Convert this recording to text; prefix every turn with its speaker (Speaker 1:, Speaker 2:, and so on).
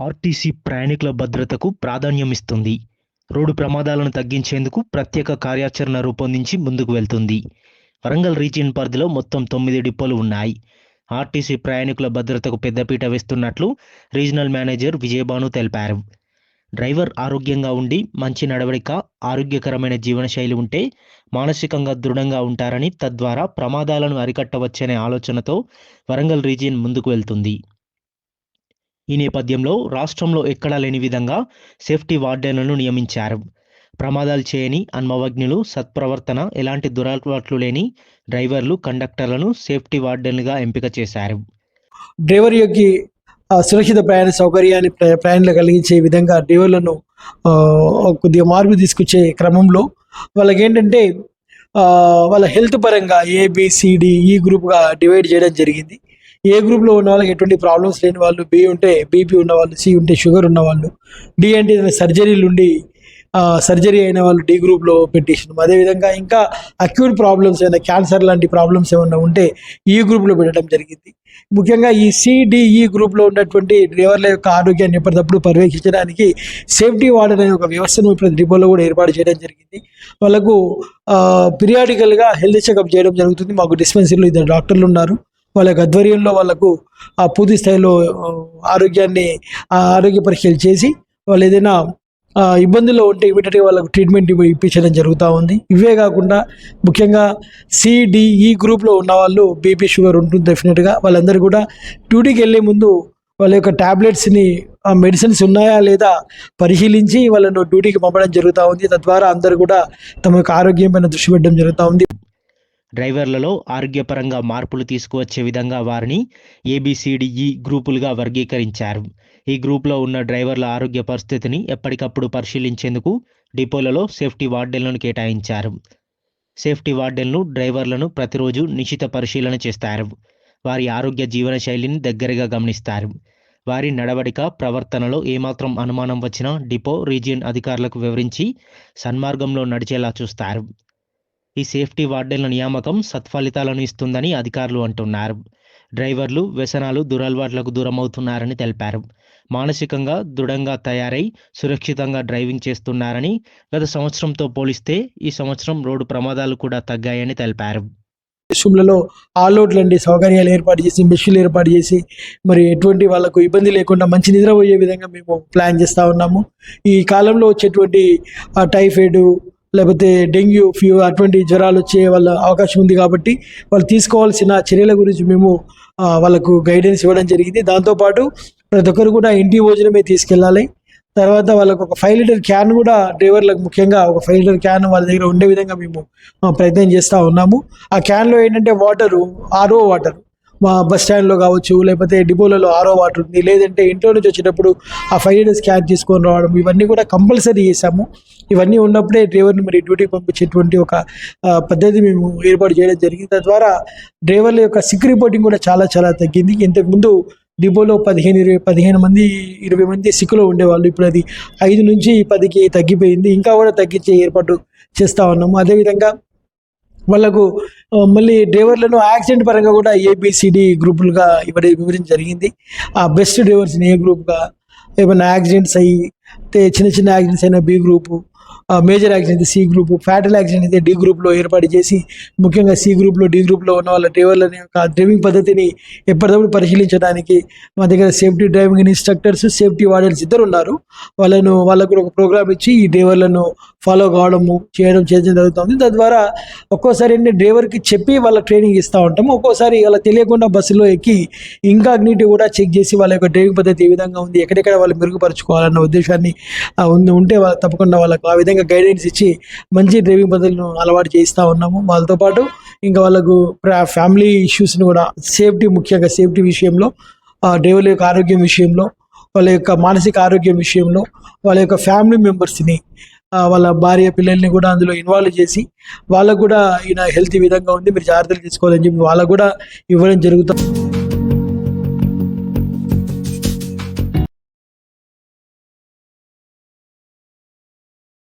Speaker 1: RTC ప్రయాణికుల భద్రతకు ప్రాధాన్యమిస్తుంది. Road ప్రమాదాలను తగ్గించేందుకు ప్రత్యేక కార్యాచరణ రూపొందించి ముందుకు వెళ్తుంది. వరంగల్ రీజియన్ పరిధిలో మొత్తం తొమ్మిది డిపోలు ఉన్నాయి. ఆర్టీసీ ప్రయాణికుల భద్రతకు పెద్దపీట వేస్తున్నట్లు రీజనల్ మేనేజర్ విజయభాను తెలిపారు. డ్రైవర్ ఆరోగ్యంగా ఉండి మంచి నడవడిక ఆరోగ్యకరమైన జీవనశైలి ఉంటే మానసికంగా దృఢంగా ఉంటారని తద్వారా ప్రమాదాలను అరికట్టవచ్చనే ఆలోచనతో వరంగల్ రీజియన్ ముందుకు వెళ్తుంది. ఈ నేపథ్యంలో రాష్ట్రంలో ఎక్కడా లేని విధంగా సేఫ్టీ వార్డెన్లను నియమించారు. ప్రమాదాలు చేయని అన్మవజ్ఞులు సత్ప్రవర్తన ఎలాంటి దురలవాట్లు లేని డ్రైవర్లు కండక్టర్లను సేఫ్టీ వార్డెన్లుగా ఎంపిక చేశారు.
Speaker 2: డ్రైవర్ యొక్క సురక్షిత ప్రయాణ సౌకర్యాన్ని ప్ర- కలిగించే విధంగా డ్రైవర్లను కొద్దిగా మార్పు తీసుకొచ్చే క్రమంలో వాళ్ళకి ఏంటంటే వాళ్ళ హెల్త్ పరంగా ఏబిసిడి ఈ e గ్రూప్గా డివైడ్ చేయడం జరిగింది. ఏ గ్రూప్లో ఉన్న వాళ్ళకి ఎటువంటి ప్రాబ్లమ్స్ లేని వాళ్ళు బి ఉంటే బీపీ ఉన్నవాళ్ళు సి ఉంటే షుగర్ ఉన్నవాళ్ళు డి అంటే సర్జరీలు ఉండి సర్జరీ అయిన వాళ్ళు డి గ్రూప్లో పెట్టేసినాం అదేవిధంగా ఇంకా అక్యూట్ ప్రాబ్లమ్స్ ఏమైనా క్యాన్సర్ లాంటి ప్రాబ్లమ్స్ ఏమైనా ఉంటే ఈ గ్రూప్లో పెట్టడం జరిగింది. ముఖ్యంగా ఈ సిడిఈ గ్రూప్లో ఉన్నటువంటి డ్రైవర్ల యొక్క ఆరోగ్యాన్ని ఎప్పటికప్పుడు పర్యవేక్షించడానికి సేఫ్టీ వార్డ్ అనే ఒక వ్యవస్థను ఇప్పుడు డిపోలో కూడా ఏర్పాటు చేయడం జరిగింది. వాళ్ళకు పీరియాడికల్గా హెల్త్ చెకప్ చేయడం జరుగుతుంది. మాకు డిస్పెన్సరీలో ఇద్దరు డాక్టర్లు ఉన్నారు. వాళ్ళ యొక్క ఆధ్వర్యంలో వాళ్ళకు ఆ పూర్తి స్థాయిలో ఆరోగ్యాన్ని ఆ ఆరోగ్య పరీక్షలు చేసి వాళ్ళు ఏదైనా ఆ, ఇబ్బందుల్లో ఉంటే ఇమీడియట్గా వాళ్ళకు ట్రీట్మెంట్ ఇప్పించడం జరుగుతూ ఉంది. ఇవే కాకుండా ముఖ్యంగా సిడిఈ గ్రూప్లో ఉన్న వాళ్ళు బీపీ షుగర్ ఉంటుంది డెఫినెట్గా. వాళ్ళందరూ కూడా డ్యూటీకి వెళ్ళే ముందు వాళ్ళ యొక్క ట్యాబ్లెట్స్ని ఆ మెడిసిన్స్ ఉన్నాయా లేదా పరిశీలించి వాళ్ళను డ్యూటీకి పంపడం జరుగుతూ ఉంది. తద్వారా అందరూ కూడా తమ యొక్క ఆరోగ్యం పైన దృష్టి పెట్టడం జరుగుతూ ఉంది.
Speaker 1: డ్రైవర్లలో ఆరోగ్యపరంగా మార్పులు తీసుకువచ్చే విధంగా వారిని ఏబిసిడిఈ గ్రూపులుగా వర్గీకరించారు. ఈ గ్రూప్లో ఉన్న డ్రైవర్ల ఆరోగ్య పరిస్థితిని ఎప్పటికప్పుడు పరిశీలించేందుకు డిపోలలో సేఫ్టీ వార్డెన్లను కేటాయించారు. సేఫ్టీ వార్డెన్లు డ్రైవర్లను ప్రతిరోజు నిశిత పరిశీలన చేస్తారు. వారి ఆరోగ్య జీవన శైలిని దగ్గరగా గమనిస్తారు. వారి నడవడిక ప్రవర్తనలో ఏమాత్రం అనుమానం వచ్చినా డిపో రీజియన్ అధికారులకు వివరించి సన్మార్గంలో నడిచేలా చూస్తారు. ఈ సేఫ్టీ వార్డెన్ల నియామకం సత్ఫలితాలను ఇస్తుందని అధికారులు అంటున్నారు. డ్రైవర్లు వ్యసనాలు దురలవాట్లకు దూరమవుతున్నారని తెలిపారు. మానసికంగా దృఢంగా తయారై సురక్షితంగా డ్రైవింగ్ చేస్తున్నారని గత సంవత్సరంతో పోలిస్తే ఈ సంవత్సరం రోడ్డు ప్రమాదాలు కూడా తగ్గాయని తెలిపారు.
Speaker 2: రూమ్లలో ఆల్అవుట్ లాంటి సౌకర్యాలు ఏర్పాటు చేసి మెషిన్లు ఏర్పాటు చేసి మరి ఎటువంటి వాళ్ళకు ఇబ్బంది లేకుండా మంచి నిద్రపోయే విధంగా మేము ప్లాన్ చేస్తూ ఉన్నాము. ఈ కాలంలో వచ్చేటువంటి టైఫాయిడ్ లేకపోతే డెంగ్యూ ఫీవర్ అటువంటి జ్వరాలు వచ్చే వాళ్ళ అవకాశం ఉంది కాబట్టి వాళ్ళు తీసుకోవాల్సిన చర్యల గురించి మేము వాళ్ళకు గైడెన్స్ ఇవ్వడం జరిగింది. దాంతోపాటు ప్రతి ఒక్కరు కూడా ఇంటి భోజనమే తీసుకెళ్ళాలి. తర్వాత వాళ్ళకు ఒక ఫైవ్ లీటర్ క్యాన్ కూడా డ్రైవర్లకు ముఖ్యంగా ఒక ఫైవ్ లీటర్ క్యాన్ వాళ్ళ దగ్గర ఉండే విధంగా మేము ప్రయత్నం చేస్తూ ఉన్నాము. ఆ క్యాన్లో ఏంటంటే వాటరు ఆర్ఓ వాటర్. మా బస్ స్టాండ్లో కావచ్చు లేకపోతే డిపోలలో ఆరో వాటర్ ఉంది లేదంటే ఇంట్లో నుంచి వచ్చేటప్పుడు ఆ ఫైవ్ లీటర్స్ క్యాన్ తీసుకొని రావడం ఇవన్నీ కూడా కంపల్సరీ చేశాము. ఇవన్నీ ఉన్నప్పుడే డ్రైవర్ని మరి డ్యూటీకి పంపించేటువంటి ఒక పద్ధతి మేము ఏర్పాటు చేయడం జరిగింది. తద్వారా డ్రైవర్ల యొక్క సిక్ రిపోర్టింగ్ కూడా చాలా చాలా తగ్గింది. ఇంతకుముందు డిపోలో పదిహేను ఇరవై పదిహేను మంది ఇరవై మంది సిక్కులో ఉండేవాళ్ళు. ఇప్పుడు అది ఐదు నుంచి పదికి తగ్గిపోయింది. ఇంకా కూడా తగ్గించే ఏర్పాటు చేస్తూ ఉన్నాము. అదేవిధంగా వాళ్ళకు మళ్ళీ డ్రైవర్లను యాక్సిడెంట్ పరంగా కూడా ఏబిసిడి గ్రూపులుగా ఇవ్వడం వివరించడం జరిగింది. ఆ బెస్ట్ డ్రైవర్స్ని ఏ గ్రూప్గా ఏమైనా యాక్సిడెంట్స్ అయ్యి చిన్న చిన్న యాక్సిడెంట్స్ అయిన B group major accident C group fatal accident అయితే డి గ్రూప్లో ఏర్పాటు చేసి ముఖ్యంగా సి గ్రూప్లో డి గ్రూప్లో ఉన్న వాళ్ళ డ్రైవర్లని యొక్క డ్రైవింగ్ పద్ధతిని ఎప్పటికప్పుడు పరిశీలించడానికి మా దగ్గర safety driving instructors safety wardens ఇద్దరు ఉన్నారు. వాళ్ళను వాళ్ళకు ఒక ప్రోగ్రామ్ ఇచ్చి ఈ డ్రైవర్లను ఫాలో కావడము చేయడం చేయడం జరుగుతుంది. తద్వారా ఒక్కోసారి డ్రైవర్కి చెప్పి వాళ్ళ ట్రైనింగ్ ఇస్తూ ఉంటాము. ఒక్కోసారి అలా తెలియకుండా బస్సులో ఎక్కి ఇంకా నీటి కూడా చెక్ చేసి వాళ్ళ యొక్క డ్రైవింగ్ పద్ధతి ఏ విధంగా ఉంది ఎక్కడెక్కడ వాళ్ళు మెరుగుపరచుకోవాలన్న ఉద్దేశాన్ని ఉంటే వాళ్ళు తప్పకుండా వాళ్ళకు ఆ విధంగా గైడెన్స్ ఇచ్చి మంచి డ్రైవింగ్ పద్ధతులను అలవాటు చేస్తూ ఉన్నాము. వాళ్ళతో పాటు ఇంకా వాళ్ళకు ఫ్యామిలీ ఇష్యూస్ని కూడా సేఫ్టీ ముఖ్యంగా సేఫ్టీ విషయంలో డ్రైవర్ల యొక్క ఆరోగ్యం విషయంలో వాళ్ళ యొక్క మానసిక ఆరోగ్యం విషయంలో వాళ్ళ యొక్క ఫ్యామిలీ మెంబర్స్ని వాళ్ళ భార్య పిల్లల్ని కూడా అందులో ఇన్వాల్వ్ చేసి వాళ్ళకు కూడా ఈయన హెల్త్ విధంగా ఉంది మీరు జాగ్రత్తలు తీసుకోవాలని చెప్పి వాళ్ళకు కూడా ఇవ్వడం జరుగుతుంది.